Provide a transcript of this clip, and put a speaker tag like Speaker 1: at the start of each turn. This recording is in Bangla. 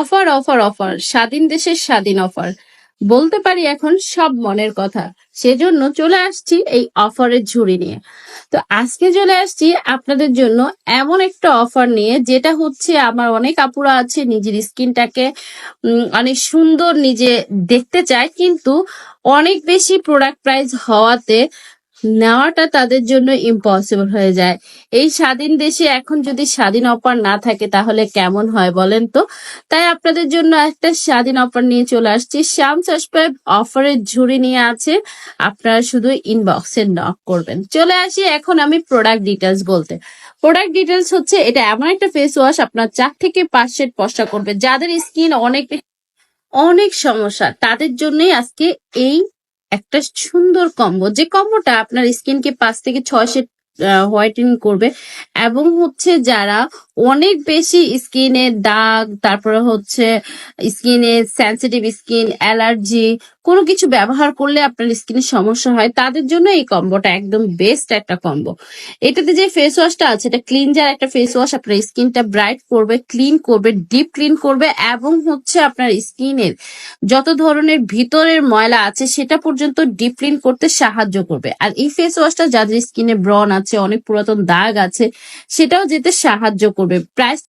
Speaker 1: অফার অফার অফার, স্বাধীন দেশের স্বাধীন অফার। বলতে পারি এখন সব মনের কথা। সেজন্য চলে আসছি এই অফারের ঝুড়ি নিয়ে। তো আজকে চলে আসছি আপনাদের জন্য এমন একটা অফার নিয়ে, যেটা হচ্ছে আমার অনেক আপুরা আছে নিজের স্কিনটাকে অনেক সুন্দর নিজে দেখতে চায়, কিন্তু অনেক বেশি প্রোডাক্ট প্রাইস হওয়াতে নেওয়াটা তাদের জন্য ইম্পসিবল হয়ে যায়। এই স্বাধীন দেশে এখন যদি স্বাধীন অফার না থাকে, তাহলে কেমন হয় বলেন তো? তাই আপনাদের জন্য একটা স্বাধীন অফার নিয়ে চলে আসছি। শ্যাম সাসপাইব অফারের ঝুড়ি নিয়ে আছে। আপনারা শুধু ইনবক্সে নক করবেন। চলে আসি এখন আমি প্রোডাক্ট ডিটেলস বলতে। প্রোডাক্ট ডিটেলস হচ্ছে, এটা এমন একটা ফেস ওয়াশ আপনার চার থেকে পাঁচ সেট পশা করবে। যাদের স্কিন অনেক অনেক সমস্যা, তাদের জন্যই আজকে এই একটা সুন্দর কম্বো যে কম্বোটা আপনার স্কিনকে পাঁচ থেকে ছয় সেট হোয়াইটেনিং করবে এবং হচ্ছে যারা অনেক বেশি স্কিনে দাগ, তারপরে হচ্ছে স্কিনে সেন্সিটিভ স্কিন অ্যালার্জি কোনো কিছু ব্যবহার করলে আপনার স্কিনে সমস্যা হয়, তাদের জন্য এই কম্বোটা একদম বেস্ট একটা কম্বো। এটাতে যে ফেস ওয়াশটা আছে, এটা ক্লিনজার একটা ফেস ওয়াশ আপনার স্কিনটা ব্রাইট করবে ক্লিন করবে ডিপ ক্লিন করবে এবং হচ্ছে আপনার স্কিনের যত ধরনের ভিতরের ময়লা আছে, সেটা পর্যন্ত ডিপ ক্লিন করতে সাহায্য করবে। আর এই ফেস ওয়াশটা যাদের স্কিনে ব্রন আছে, অনেক পুরাতন দাগ আছে সেটাও যেতে সাহায্য করবে। প্রাইস